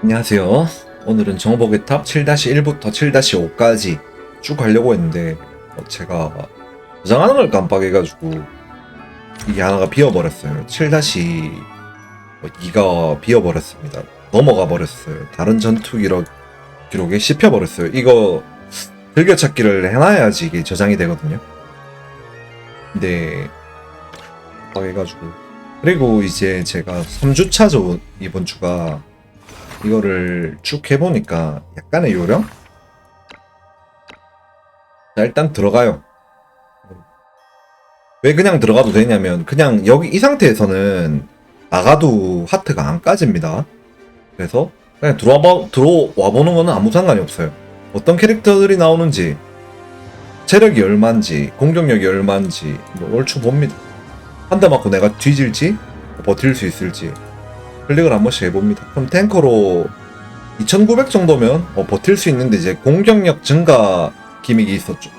안녕하세요. 오늘은 정복의 탑 7-1부터 7-5까지 쭉 가려고 했는데 어, 제가 저장하는 걸 깜빡해가지고 이게 하나가 비어버렸어요. 7-2가 비어버렸습니다. 넘어가 버렸어요. 다른 전투 기록, 기록에 씹혀버렸어요. 이거 즐겨찾기를 해놔야지 이게 저장이 되거든요. 근데 깜빡해가지고 그리고 이제 제가 3주차죠 이번 주가 이거를 쭉 해보니까 약간의 요령? 자, 일단 들어가요. 왜 그냥 들어가도 되냐면, 그냥 여기 이 상태에서는 나가도 하트가 안 까집니다. 그래서 그냥 들어와, 봐- 들어와 보는 거는 아무 상관이 없어요. 어떤 캐릭터들이 나오는지, 체력이 얼마인지, 공격력이 얼마인지, 뭐 얼추 봅니다. 한 대 맞고 내가 뒤질지, 버틸 수 있을지, 클릭을 한 번씩 해봅니다. 그럼 탱커로 2900 정도면 어, 버틸 수 있는데 이제 공격력 증가 기믹이 있었죠.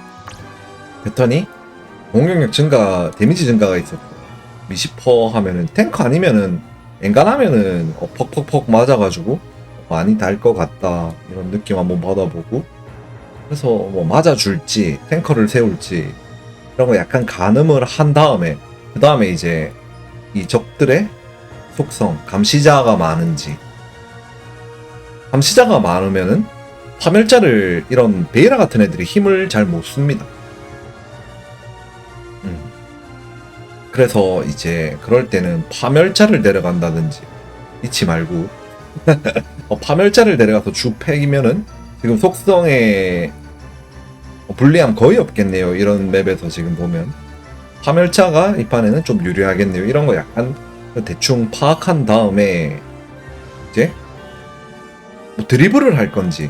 패턴이 공격력 증가, 데미지 증가가 있었고 미시퍼 하면은 탱커 아니면은 엔간하면은 어, 퍽퍽퍽 맞아가지고 많이 달 것 같다 이런 느낌 한번 받아보고 그래서 뭐 맞아줄지 탱커를 세울지 이런 거 약간 가늠을 한 다음에 그 다음에 이제 이 적들의 속성, 감시자가 많은지. 감시자가 많으면은 파멸자를 이런 베이라 같은 애들이 힘을 잘 못 씁니다. 음. 그래서 이제 그럴 때는 파멸자를 데려간다든지 잊지 말고 어, 파멸자를 데려가서 주 팩이면은 지금 속성에 어, 불리함 거의 없겠네요. 이런 맵에서 지금 보면 파멸자가 이 판에는 좀 유리하겠네요. 이런 거 약간 대충 파악한 다음에 이제 뭐 드리블을 할 건지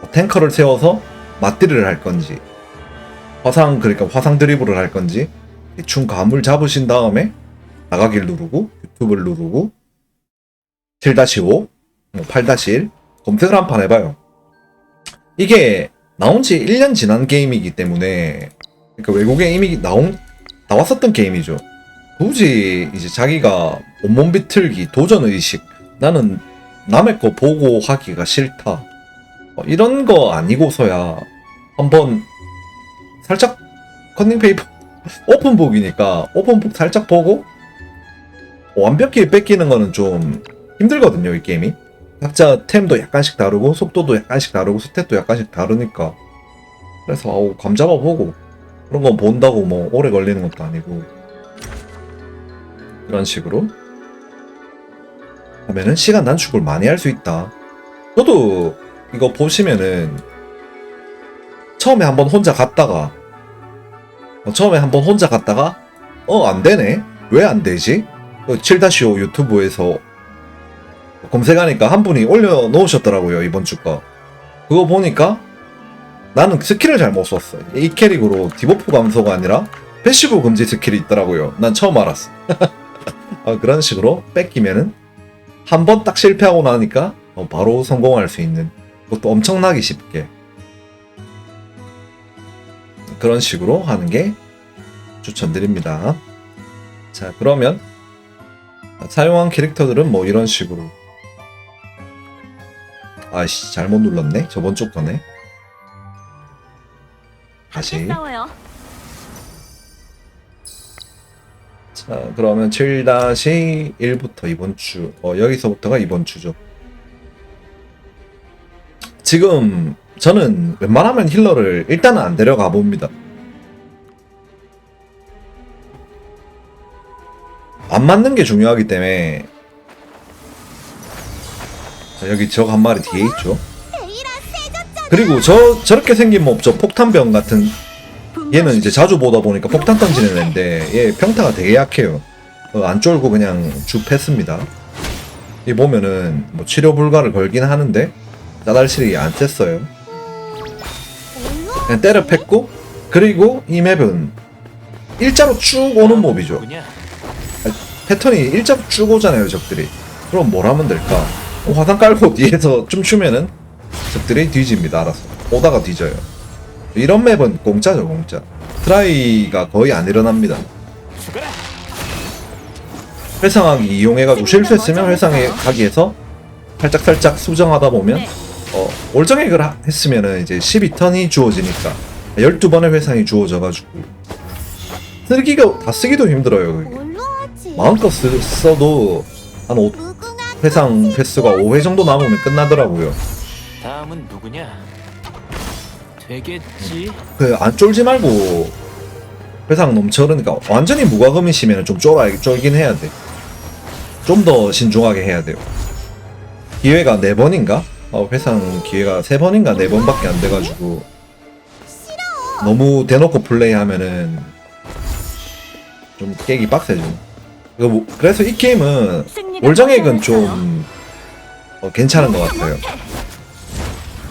뭐 탱커를 세워서 맞디를 할 건지 화상 그러니까 화상 드리블을 할 건지 대충 감을 잡으신 다음에 나가기를 누르고 유튜브를 누르고 7-5 8-1 검색을 한 판 해봐요. 이게 나온 지 1년 지난 게임이기 때문에 그러니까 외국에 이미 나온 나왔었던 게임이죠 굳이 이제 자기가 온몸 비틀기, 도전 의식, 나는 남의 거 보고 하기가 싫다. 어, 이런 거 아니고서야 한번 살짝 컨닝 페이퍼 오픈북이니까 오픈북 살짝 보고 완벽히 뺏기는 거는 좀 힘들거든요, 이 게임이. 각자 템도 약간씩 다르고 속도도 약간씩 다르고 스탯도 약간씩 다르니까. 그래서 아우 감 잡아보고 그런 거 본다고 뭐 오래 걸리는 것도 아니고 이런 식으로 하면은 시간 단축을 많이 할 수 있다. 저도 이거 보시면은 처음에 한번 혼자 갔다가 어, 처음에 한번 혼자 갔다가 어 안 되네 왜 안 되지? 7-5 유튜브에서 검색하니까 한 분이 올려놓으셨더라고요 이번 주 거. 그거 보니까 나는 스킬을 잘 못 썼어. 이 캐릭으로 디버프 감소가 아니라 패시브 금지 스킬이 있더라고요. 난 처음 알았어. 어, 그런 식으로 뺏기면은 한 번 딱 실패하고 나니까 어, 바로 성공할 수 있는 그것도 엄청나게 쉽게 그런 식으로 하는 게 추천드립니다. 자 그러면 사용한 캐릭터들은 뭐 이런 식으로 아씨 잘못 눌렀네 저번 쪽 거네 다시 싸워요. 자, 그러면 7-1부터 이번 주, 어, 여기서부터가 이번 주죠. 지금 저는 웬만하면 힐러를 일단은 안 데려가 봅니다. 안 맞는 게 중요하기 때문에 자, 여기 적 한 마리 뒤에 있죠. 그리고 저 저렇게 생긴 몹, 저 폭탄병 같은 얘는 이제 자주 보다 보니까 폭탄 던지는 애인데 얘 평타가 되게 약해요. 어, 안 쫄고 그냥 주 패습니다. 이 보면은 뭐 치료 불가를 걸긴 하는데 짜달실이 안 셌어요. 그냥 때려 팼고 그리고 이 맵은 일자로 쭉 오는 몹이죠. 패턴이 일자로 쭉 오잖아요 적들이. 그럼 뭘 하면 될까? 어, 화상 깔고 뒤에서 춤추면은 적들이 뒤집니다 알아서. 오다가 뒤져요. 이런 맵은 공짜죠 공짜 트라이가 거의 안 일어납니다 회상하기 이용해가지고 실수했으면 회상하기 해서 살짝살짝 수정하다 보면 네. 어, 올정액을 하- 했으면은 이제 12턴이 주어지니까 12번의 회상이 주어져가지고 쓰기가 다 쓰기도 힘들어요. 그게. 마음껏 쓰, 써도 한 5, 무궁화 회상 횟수가 5회 정도 남으면 끝나더라고요. 다음은 누구냐? 되겠지. 그 안 쫄지 말고 회상 넘쳐 그러니까 완전히 무과금이시면 좀 쫄아 쫄긴 해야 돼. 좀 더 신중하게 해야 돼요. 기회가 4번인가? 어, 회상 기회가 3번인가 4번밖에 안 돼가지고 너무 대놓고 플레이하면은 좀 깨기 빡세죠. 뭐- 그래서 이 게임은 머지 좀 어, 괜찮은 것 같아요.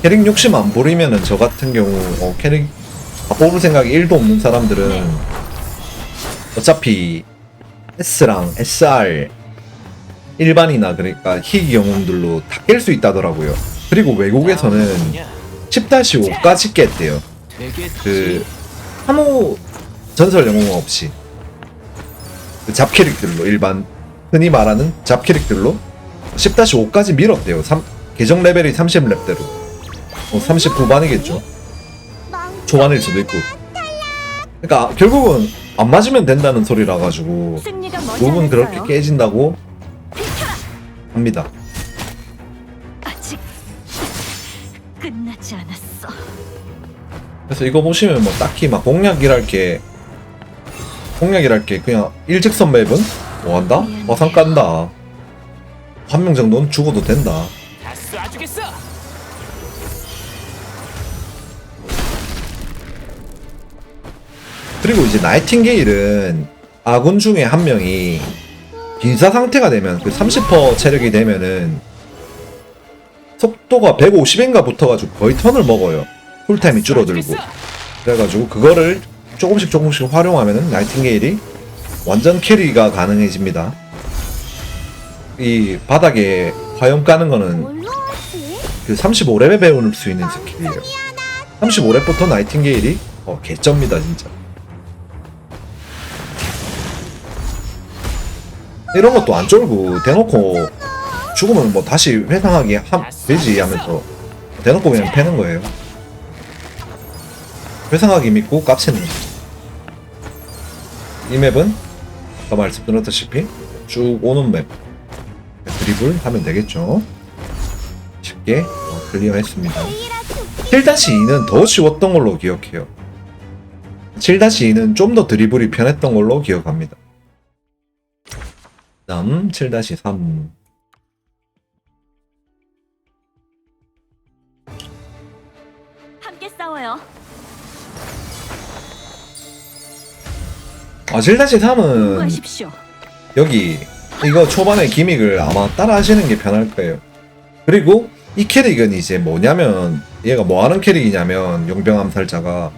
캐릭 욕심 안 부리면은 저 같은 경우 어, 캐릭 다 뽑을 생각이 1도 없는 사람들은 어차피 S랑 SR 일반이나 그러니까 희귀 영웅들로 다 깰 수 있다더라고요. 그리고 외국에서는 누구냐? 10-5까지 깼대요. 되겠지. 그 아무 전설 영웅 없이 그 잡 캐릭들로 일반 흔히 말하는 잡 캐릭들로 10-5까지 밀었대요. 삼- 계정 레벨이 30렙대로 어, 39반이겠죠. 초반일 수도 있고. 그러니까 결국은 안 맞으면 된다는 소리라 가지고 않았어요. 그렇게 깨진다고 합니다. 아직 끝나지 않았어. 그래서 이거 보시면 뭐 딱히 막 공략이랄 게 공략이랄 게 그냥 일직선 맵은 뭐 한다? 화상 깐다. 한 명 정도는 죽어도 된다. 다 쏴주겠어. 그리고 이제 나이팅게일은 아군 중에 한 명이 빈사 상태가 되면 그 30% 체력이 되면은 속도가 150인가 붙어가지고 거의 턴을 먹어요. 쿨타임이 줄어들고. 그래가지고 그거를 조금씩 조금씩 활용하면은 나이팅게일이 완전 캐리가 가능해집니다. 이 바닥에 화염 까는 거는? 그 35렙에 배울 수 있는 스킬이에요. 35렙부터 나이팅게일이 어, 개쩝니다 진짜. 이런 것도 안 쫄고 대놓고 죽으면 뭐 다시 회상하기 함, 되지 하면서 대놓고 그냥 패는 거예요. 회상하기 믿고 깝치는. 이 맵은 아까 말씀드렸다시피 쭉 오는 맵 드리블 하면 되겠죠. 쉽게 어, 클리어했습니다. 7-2는 더 쉬웠던 걸로 기억해요. 7-2는 좀 더 드리블이 편했던 걸로 기억합니다. 다음 7-3 함께 싸워요. 아 7-3은 공부하십시오. 여기 이거 초반에 기믹을 아마 따라 하시는 게 편할 거예요. 그리고 이 캐릭은 이제 뭐냐면 얘가 뭐 하는 캐릭이냐면 용병 암살자가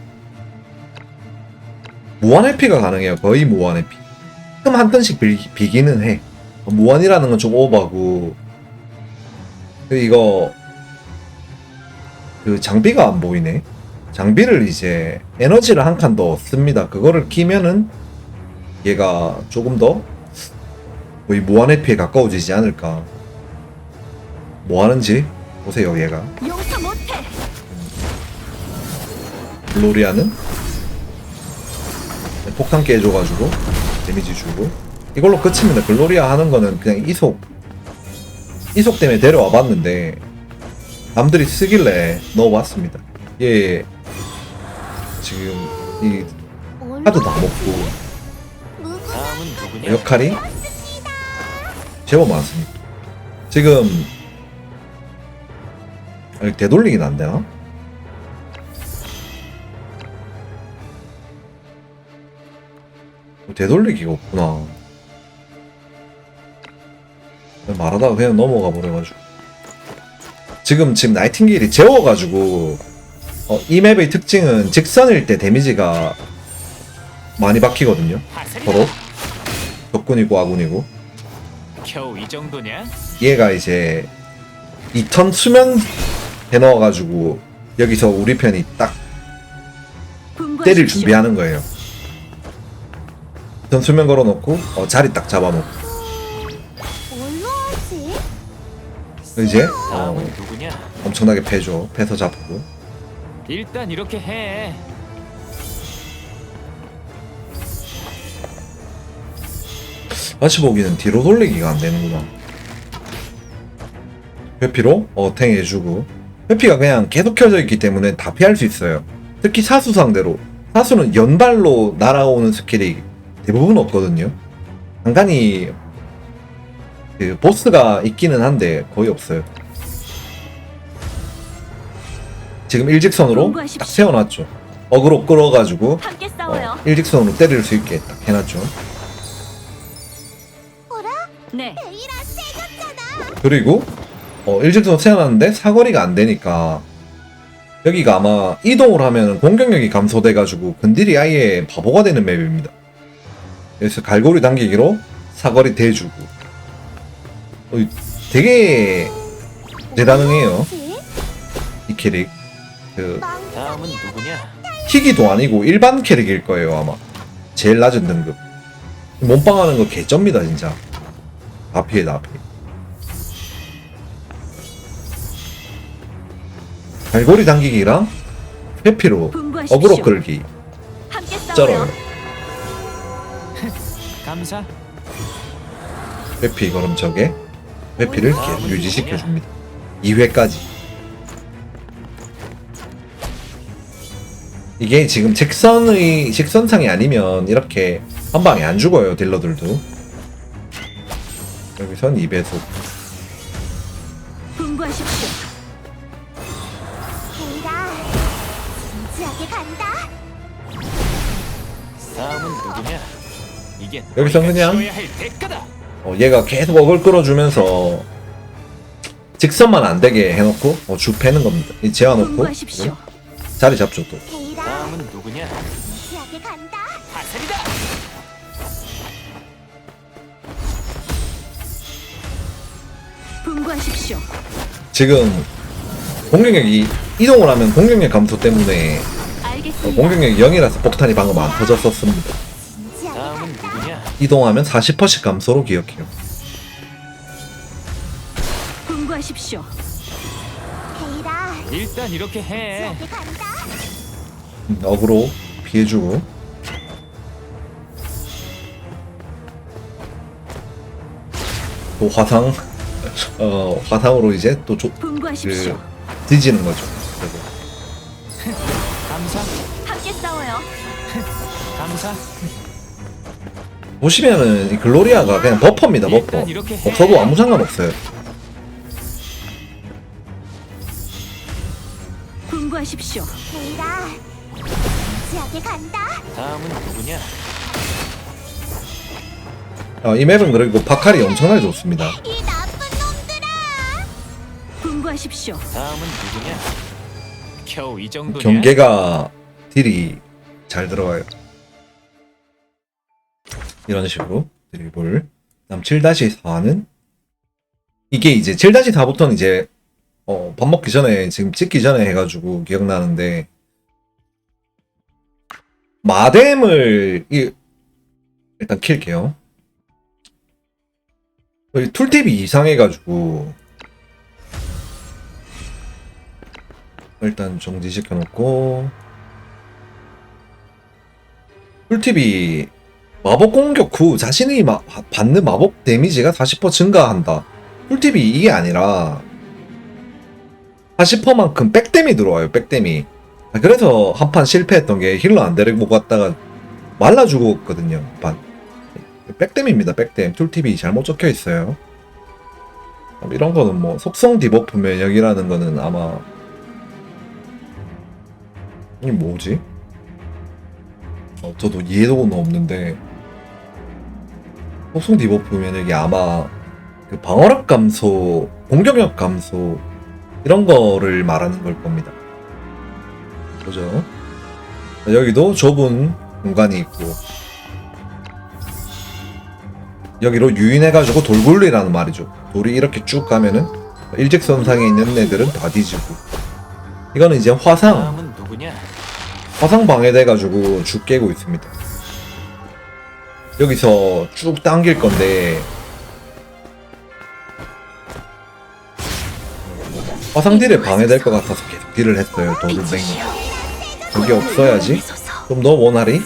무한 회피가 가능해요. 거의 무한 회피. 가끔 한 턴씩 비, 비기는 해. 무한이라는 건 좀 오버고 그 이거 그 장비가 안 보이네. 장비를 이제 에너지를 한 칸 더 씁니다. 그거를 끼면은 얘가 조금 더 거의 무한 회피에 가까워지지 않을까. 뭐 하는지 보세요, 얘가. 글로리아는 폭탄 깨줘가지고 데미지 주고 이걸로 끝입니다. 글로리아 하는 거는 그냥 이속 이속 때문에 데려와 봤는데 남들이 쓰길래 넣어봤습니다. 얘 지금 이 카드 다? 먹고? 역할이 제법 많습니다. 지금 아니, 되돌리긴 안 되나? 되돌리기가 없구나. 그냥 말하다가 그냥 넘어가 버려가지고. 지금 지금 나이팅게일이 재워가지고 어, 이 맵의 특징은 직선일 때 데미지가 많이 박히거든요. 서로 적군이고 아군이고. 겨우 이 정도냐? 얘가 이제 2턴 수면 해넣어가지고 여기서 우리 편이 딱. 때릴 준비하는 거예요. 2턴 수면 걸어놓고 어, 자리 딱 잡아놓고? 이제 어, 다음은 누구냐? 엄청나게 패죠. 패서 잡고. 일단 이렇게 해. 다시 보기는 뒤로 돌리기가 안 되는구나. 회피로 어탱 해주고 회피가 그냥 계속 켜져 있기 때문에 다 피할 수 있어요. 특히 사수 상대로 사수는 연발로 날아오는 스킬이 대부분 없거든요. 간간히 그 보스가 있기는 한데 거의 없어요. 지금 일직선으로 딱. 세워놨죠. 어그로 끌어가지고 어. 일직선으로 때릴 수 있게 딱 해놨죠. 네. 그리고 어, 일직선 세워놨는데 사거리가 안 되니까 여기가 아마 이동을 하면 공격력이 감소돼가지고 근딜이 아예 바보가 되는 맵입니다. 그래서 갈고리 당기기로 사거리 대주고 어, 이- 되게 대단해요? 이 캐릭. 그망 다음은 누구냐? 희귀도 아니고 일반 캐릭일 거예요 아마 제일 낮은 등급 몸빵하는 거 개쩝니다 진짜 다 피해 다 피해 갈고리 당기기랑 회피로. 어그로 끌기. 쩔어요 감사. 회피 걸음척에 회피를 계속 유지시켜줍니다. 2회까지. 이게 지금 직선의 직선상이 아니면 이렇게 한 방에 안 죽어요 딜러들도. 여기선 2배속 여기서 그냥-. 어, 얘가 계속 어글 끌어주면서 직선만 안 되게 해놓고 어, 주 패는 겁니다. 이 재워놓고. 자리 잡죠 또. 지금 공격력이 이동을 하면 공격력 감소 때문에 어. 공격력이 0이라서 폭탄이 방금 안 터졌었습니다 이동하면 40%씩 감소로 기억해요 분부하십시오. 베이라 일단 이렇게 해. 간다. 음, 어그로 피해주고 또 화상 어 화상으로 이제 또 조, 분부하십시오. 그 뒤지는 거죠 그리고 감사. 함께 싸워요. 감사. 보시면은 이 글로리아가 그냥 버퍼입니다 버퍼. 없어도 아무 상관없어요 분부하십시오. 베이라 진지하게 간다. 다음은 누구냐? 어, 이 맵은 그리고 바칼이 엄청나게 좋습니다 이 나쁜 놈들아. 분부하십시오. 다음은 누구냐? 겨우 이 정도냐? 경계가 딜이 잘 들어가요. 이런 식으로 드리블. 다음 7-4는 이게 이제 7-4부터는 이제 어, 밥 먹기 전에 지금 찍기 전에 해가지고 기억나는데 마뎀을 이, 일단 킬게요. 툴탭이 이상해가지고 일단 정지시켜 놓고 꿀팁이 마법 공격 후 자신이 마- 받는 마법 데미지가 40% 증가한다. 꿀팁이 이게 아니라 40%만큼 백댐이 들어와요. 백댐이. 아, 그래서 한 판 실패했던 게 힐러 안 데리고 갔다가 말라 죽었거든요. 한 판. 백댐입니다. 백댐. 툴팁이 잘못 적혀 있어요. 이런 거는 뭐 속성 디버프 면역이라는 거는 아마 이게 뭐지? 어, 저도 이해도는 없는데 속성 디버프 면역이 아마 그 방어력 감소, 공격력 감소 이런 거를 말하는 걸 겁니다. 그죠? 여기도 좁은 공간이 있고 여기로 유인해가지고 돌굴리라는 말이죠. 돌이 이렇게 쭉 가면은 일직선상에 있는 애들은 다 뒤지고 이거는 이제 화상? 화상 방해돼가지고 죽 깨고 있습니다. 여기서 쭉 당길 건데. 화상 딜에 방해될 것 같아서 계속 딜을 했어요 도르뱅이. 그게 없어야지. 좀더 원활히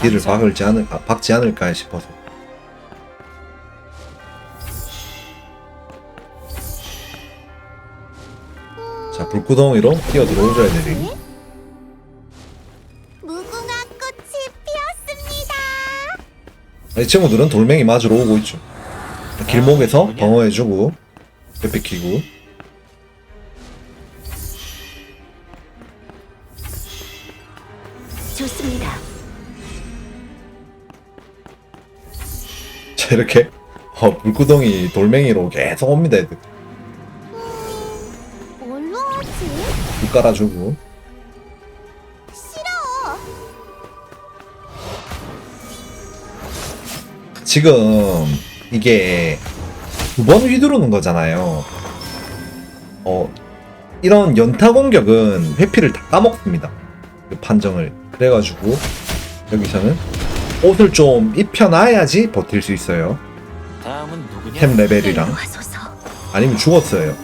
딜을 박을지 않을, 아, 박지 않을까 싶어서. 자 불구덩이로 뛰어 들어오줘야 되니 이 친구들은 돌멩이 맞으러 오고 있죠 길목에서 뭐냐? 방어해주고 옆에 키고 좋습니다. 자 이렇게 어, 불구덩이 돌멩이로 계속 옵니다 애들 뭘로 하지? 불 깔아주고 지금 이게 두 번 휘두르는 거잖아요. 어, 이런 연타 공격은 회피를 다 까먹습니다. 그 판정을. 그래가지고 여기서는 옷을 좀 입혀놔야지 버틸 수 있어요. 템 레벨이랑. 아니면 죽었어요.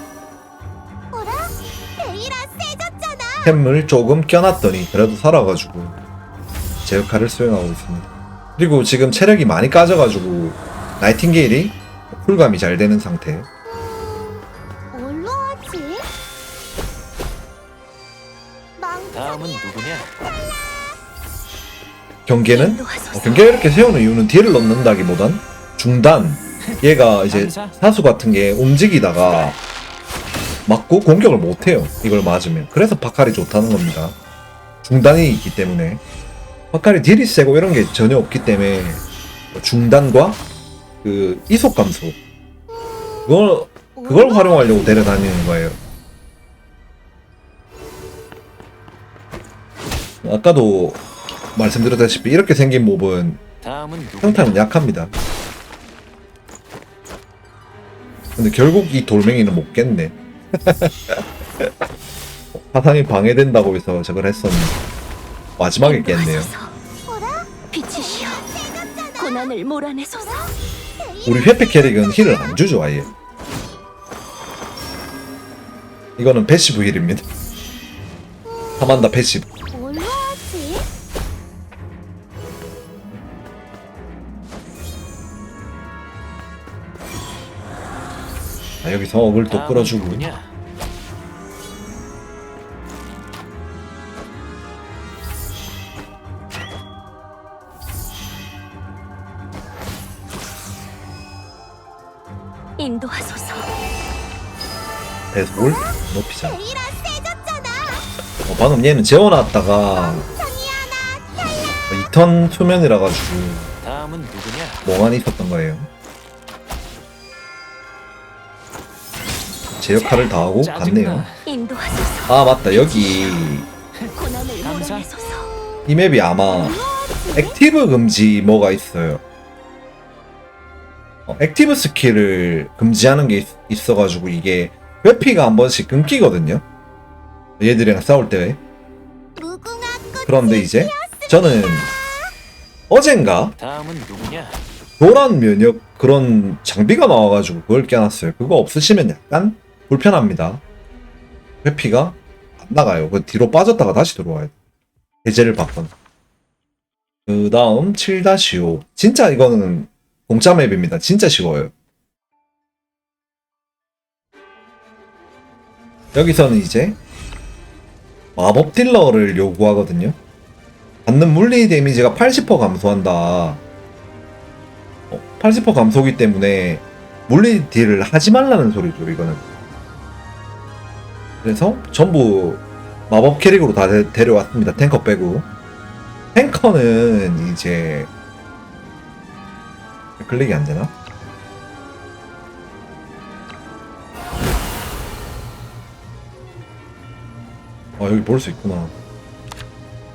템을 조금 껴놨더니 그래도 살아가지고 제 역할을 수행하고 있습니다. 그리고 지금 체력이 많이 까져가지고 나이팅게일이 쿨감이 잘 되는 상태. 뭘로 하지? 망 다음은 누구냐? 경계는. 어, 경계를 이렇게 세우는 이유는 딜을 넣는다기보단 중단 얘가 이제. 사수 같은 게 움직이다가 맞고 공격을 못 해요 이걸 맞으면 그래서 파칼이 좋다는 겁니다 중단이 있기 때문에 파칼이 딜이 세고 이런 게 전혀 없기 때문에 중단과 그 이속 감소 그걸 그걸 활용하려고 데려다니는 거예요 아까도 말씀드렸다시피 이렇게 생긴 몹은? 평타는 약합니다. 근데 결국 이 돌멩이는 못 깼네. 화상이 방해된다고 해서 저걸 했었는데 마지막에 깼네요. 빛이시여. 고난을 몰아내소서. 우리 회피 캐릭은 힐을 안 주죠 아예. 이거는 패시브 힐입니다. 사만다 패시브. 뭘로 하지? 아, 여기서 억을 또 끌어주고 누구냐? 배속을 높이자. 베이라 세졌잖아. 어, 방금 얘는 재워놨다가 천이야 2턴 수면이라 가지고 다음은 누구냐? 멍하니 있었던 거예요. 제 역할을 다 하고 짜증나. 갔네요. 아 맞다 여기. 이 맵이 아마 액티브 금지 뭐가 있어요. 어, 액티브 스킬을 금지하는 게 있, 어가지고 이게 회피가 한 번씩 끊기거든요. 얘들이랑 싸울 때. 그런데 이제 저는 어젠가 다음은 누구냐? 노란 면역 그런 장비가 나와가지고 그걸 껴놨어요. 그거 없으시면 약간 불편합니다. 회피가 안 나가요. 그 뒤로 빠졌다가 다시 들어와요. 해제를 받거나. 그 다음 7-5. 진짜 이거는 공짜 맵입니다. 진짜 쉬워요. 여기서는 이제 마법 딜러를 요구하거든요. 받는 물리 데미지가 80% 감소한다. 어, 80% 감소기 때문에 물리 딜을 하지 말라는 소리죠, 이거는. 그래서 전부 마법 캐릭으로 다 데, 데려왔습니다. 탱커 빼고. 탱커는 이제 클릭이 안 되나? 아 여기 볼 수 있구나.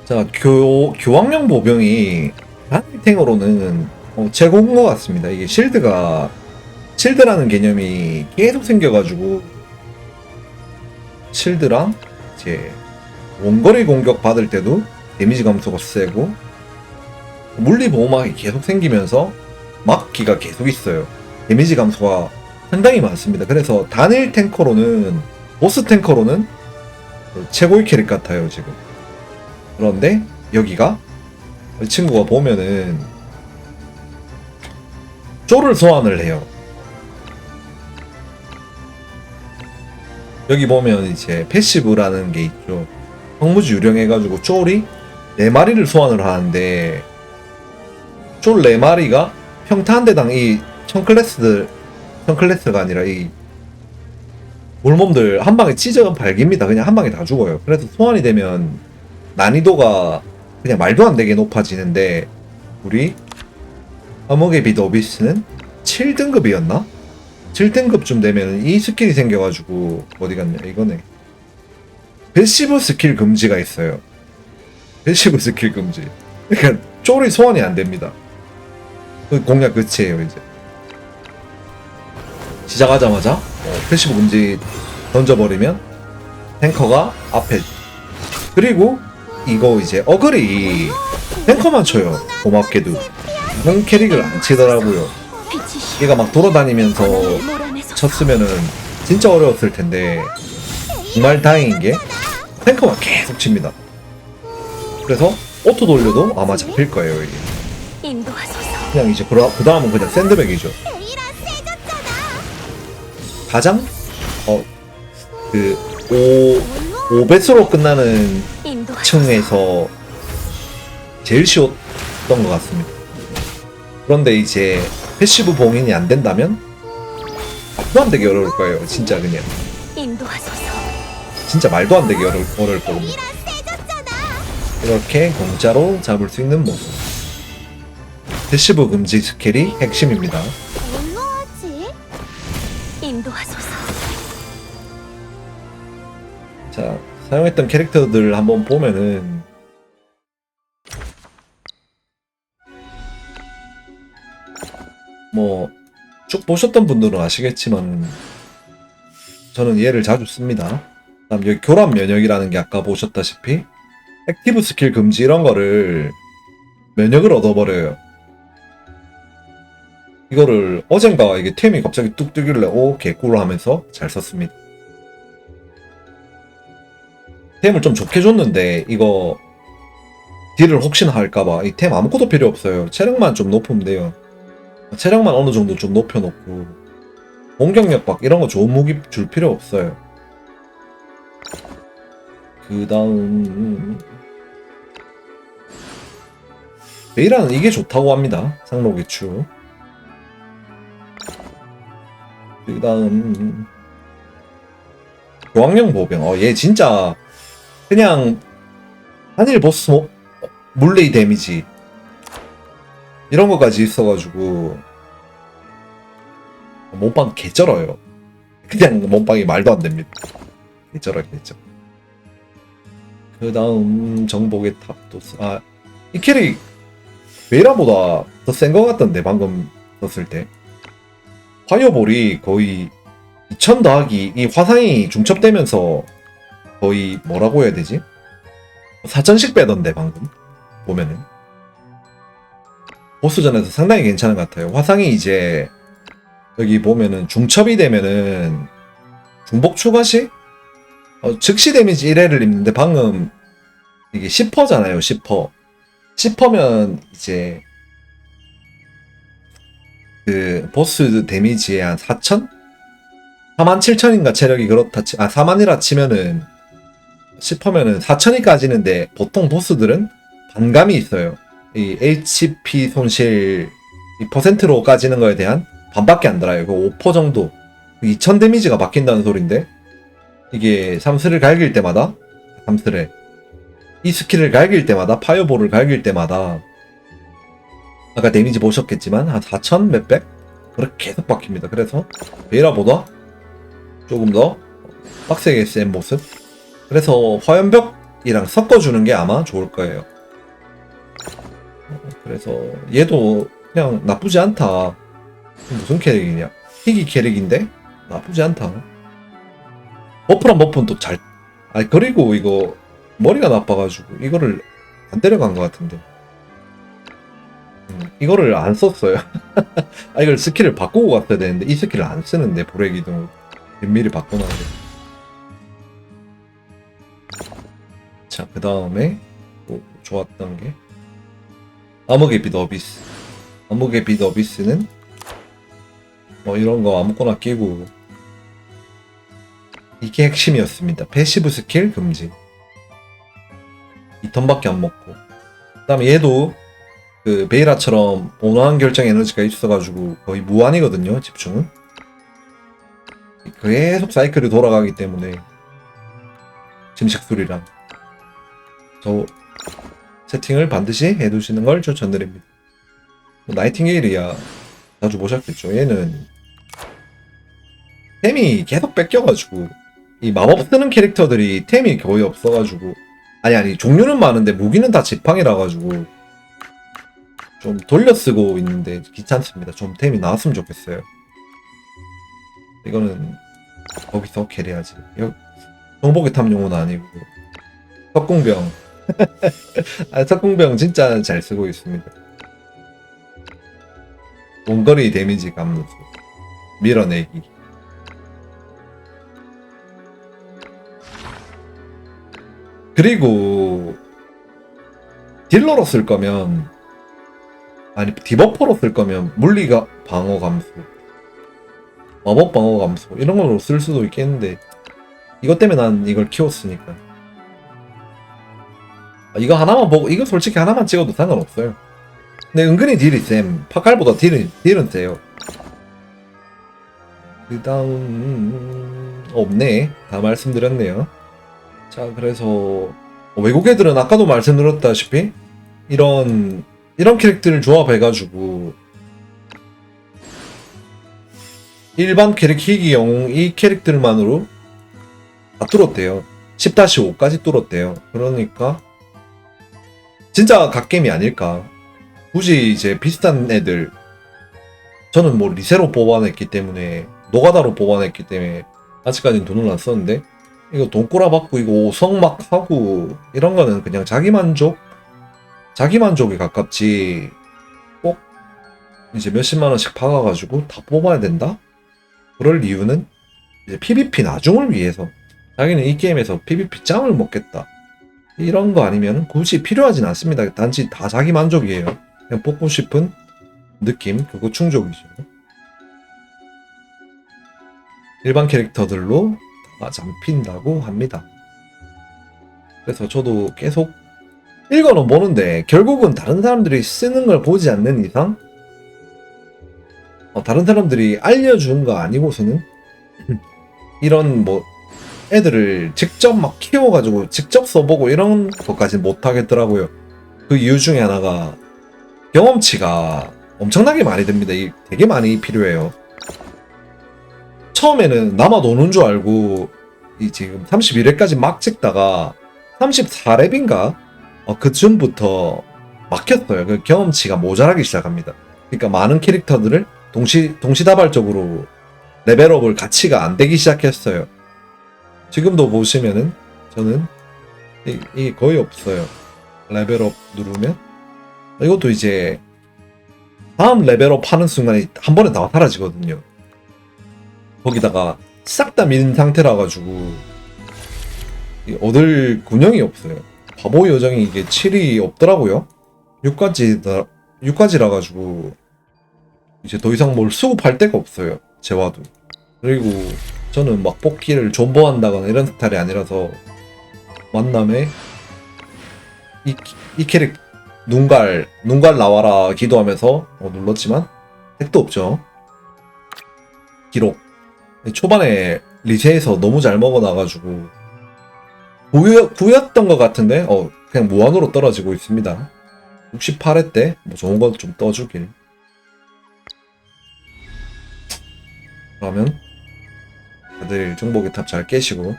자 교 교황령 보병이 한탱으로는 어, 최고인 것 같습니다. 이게 실드가 실드라는 개념이 계속 생겨가지고 실드랑 이제 원거리 공격 받을 때도 데미지 감소가 세고 물리 보호막이 계속 생기면서 막기가 계속 있어요. 데미지 감소가 상당히 많습니다. 그래서 단일 탱커로는 보스 탱커로는 최고의 캐릭 같아요 지금. 그런데 여기가 이 친구가 보면은 쪼를 소환을 해요. 여기 보면 이제 패시브라는 게 있죠. 성무지 유령해가지고 쫄이 네 마리를 소환을 하는데 쫄네 마리가 평타 한 대당 이 청클래스들 청클래스가 아니라 이 몰몸들 한 방에 찢어 발깁니다. 그냥 한 방에 다 죽어요. 그래서 소환이 되면 난이도가 그냥 말도 안 되게 높아지는데 우리 어묵의 비드 오비스는 7등급이었나? 7등급쯤 되면 이 스킬이 생겨가지고 어디 갔냐 이거네 패시브 스킬 금지가 있어요 패시브 스킬 금지 그러니까 쫄이 소환이 안 됩니다 그 공략 끝이에요 이제 시작하자마자 어, 패시브 금지 던져버리면 탱커가 앞에 그리고 이거 이제 어글이 탱커만 쳐요 고맙게도 형 캐릭을 안 치더라고요 얘가 막 돌아다니면서 쳤으면은 진짜 어려웠을 텐데 정말 다행인 게 탱커가 계속 칩니다. 그래서 오토 돌려도 아마 잡힐 거예요 이게. 그냥 이제 그 다음은 그냥 샌드백이죠. 가장 어 그 5, 5배수로 끝나는 층에서 제일 쉬웠던 것 같습니다. 그런데 이제 패시브 봉인이 안 된다면 말도 안 되게 어려울 거예요. 진짜 그냥 진짜 말도 안 되게 어려, 어려울. 베이라 세졌잖아. 이렇게 공짜로 잡을 수 있는 모습. 패시브 금지 스킬이 핵심입니다. 자, 사용했던 캐릭터들 한번 보면은 뭐 쭉 보셨던 분들은 아시겠지만 저는 얘를 자주 씁니다. 그다음 여기 교란 면역이라는 게 아까 보셨다시피 액티브 스킬 금지 이런 거를 면역을 얻어버려요. 이거를 어젠가 이게 템이 갑자기 뚝 뜨길래 오 개꿀 하면서 잘 썼습니다. 템을 좀 좋게 줬는데 이거 딜을 혹시나 할까봐 이 템 아무것도 필요 없어요. 체력만 좀 높으면 돼요. 체력만 어느 정도 좀 높여놓고 공격력 막 이런 거 좋은 무기 줄 필요 없어요. 그 다음 베이라는 이게 좋다고 합니다. 상록의추. 그 다음 교황령 보병. 어, 얘 진짜 그냥 한일 보스 뭐, 물레이 데미지 이런 거까지 있어가지고 몸빵 개쩔어요. 그냥 몸빵이 말도 안 됩니다. 개쩔어 개쩔. 그 다음 정복의 탑도스 아이 캐릭 베이라보다 더센것 같던데 방금 썼을 때 화요볼이 거의 2000 더하기 이 화상이 중첩되면서 거의 뭐라고 해야 되지? 4천씩 빼던데 방금 보면은 보스전에서 상당히 괜찮은 것 같아요. 화상이 이제 여기 보면은 중첩이 되면은 중복 추가 시 어, 즉시 데미지 1회를 입는데 방금 이게 10%잖아요. 10%. 10%면 이제 그 보스 데미지에 한 4천? 4만 7천인가 체력이 그렇다 치, 아 4만이라 치면은 10%면은 4천이 까지는데 보통 보스들은 반감이 있어요. 이 HP 손실 이 퍼센트로 까지는 거에 대한 반밖에 안 들어요. 그5% 정도. 2000 데미지가 바뀐다는 소린데 이게 삼스를 갈길 때마다 삼스를 이 스킬을 갈길 때마다 파이어볼을 갈길 때마다 아까 데미지 보셨겠지만 한4000 몇백 그렇게 계속 바뀝니다. 그래서 베이라보다 조금 더 빡세게 센 모습. 그래서 화염벽이랑 섞어주는 게 아마 좋을 거예요. 그래서 얘도 그냥 나쁘지 않다. 무슨 캐릭이냐? 희귀 캐릭인데 나쁘지 않다. 버프랑 버프는 또 잘. 아 그리고 이거 머리가 나빠가지고 이거를 안 데려간 것 같은데. 음, 이거를 안 썼어요. 아 이걸 스킬을 바꾸고 갔어야 되는데 이 스킬을 안 쓰는데 미리 바꿔놔야 돼. 그 다음에 또 좋았던 게 암흑의 빛 어비스. 암흑의 빛 어비스는 뭐 이런 거 아무거나 끼고 이게 핵심이었습니다. 패시브 스킬 금지. 2턴밖에 안 먹고. 그 다음에 얘도 그 베이라처럼 원활한 결정 에너지가 있어가지고 거의 무한이거든요. 집중은. 계속 사이클이 돌아가기 때문에 짐식술이랑 저 세팅을 반드시 해두시는 걸 추천드립니다. 뭐 나이팅게일이야 자주 보셨겠죠. 얘는 템이 계속 뺏겨가지고 이 마법 쓰는 캐릭터들이 템이 거의 없어가지고 아니 아니 종류는 많은데 무기는 다 지팡이라 가지고 좀 돌려 쓰고 있는데 귀찮습니다. 좀 템이 나왔으면 좋겠어요. 이거는 거기서 캐리하지. 정복의 탐용은 아니고 석궁병. 아, 석궁병 진짜 잘 쓰고 있습니다. 원거리 데미지 감소, 밀어내기. 그리고 딜러로 쓸 거면 아니 디버퍼로 쓸 거면 물리가 방어 감소 마법 방어 감소 이런 걸로 쓸 수도 있겠는데 이것 때문에 난 이걸 키웠으니까 아, 이거 하나만 보고 이거 솔직히 하나만 찍어도 상관없어요. 근데 은근히 딜이 쌤 파칼보다 딜은, 딜은 세요. 그 다음 없네. 다 말씀드렸네요. 자 그래서 외국 애들은 아까도 말씀드렸다시피 이런 이런 캐릭터를 조합해가지고 일반 캐릭 희귀 영웅 이 캐릭터만으로 다 뚫었대요. 10-5까지 뚫었대요. 그러니까 진짜 갓겜이 아닐까? 굳이 이제 비슷한 애들 저는 뭐 리세로 뽑아냈기 때문에 노가다로 뽑아냈기 때문에 아직까지는 돈을 안 썼는데 이거 돈 꼬라박고 이거 5성 막 하고 이런 거는 그냥 자기 만족? 자기 만족에 가깝지. 꼭 이제 몇십만 원씩 박아가지고 다 뽑아야 된다? 그럴 이유는 이제 PVP 나중을 위해서 자기는 이 게임에서 PVP 짱을 먹겠다 이런 거 아니면 굳이 필요하진 않습니다. 단지 다 자기 만족이에요. 그냥 뽑고 싶은 느낌 그거 충족이죠. 일반 캐릭터들로 다 잡힌다고 합니다. 그래서 저도 계속 읽어는 보는데 결국은 다른 사람들이 쓰는 걸 보지 않는 이상 어, 다른 사람들이 알려준 거 아니고서는? 이런 뭐 애들을 직접 막 키워가지고 직접 써보고 이런 것까지 못 하겠더라고요. 그 이유 중에 하나가 경험치가 엄청나게 많이 듭니다. 이 되게 많이 필요해요. 처음에는 남아 노는 줄 알고 이 지금 31회까지 막 찍다가 34렙인가 어, 그쯤부터 막혔어요. 그 경험치가 모자라기 시작합니다. 그러니까 많은 캐릭터들을 동시 동시다발적으로 레벨업을 가치가 안 되기 시작했어요. 지금도 보시면은 저는 이, 이 거의 없어요. 레벨업 누르면 이것도 이제 다음 레벨업 하는 순간에 한 번에 다 사라지거든요. 거기다가 싹 다 밀린 상태라 가지고 이 얻을 군형이 없어요. 바보 요정이 이게 7이 없더라고요. 6까지, 6까지라 가지고, 이제 더 이상 뭘 수급할 데가 없어요. 재화도. 그리고 저는 막 뽑기를 존버한다거나 이런 스타일이 아니라서, 만남에, 이, 이 캐릭, 눈갈, 눈갈 나와라 기도하면서 어, 눌렀지만, 택도 없죠. 기록. 초반에 리세에서 너무 잘 먹어놔가지고, 구였, 구였던 것 같은데 어 그냥 무한으로 떨어지고 있습니다 68회 때 뭐 좋은 거좀 떠주길 그러면 다들 정복의 탑잘 깨시고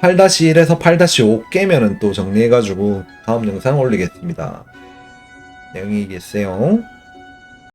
8-1에서 8-5 깨면은 또 정리해가지고 다음 영상 올리겠습니다. 안녕히 계세요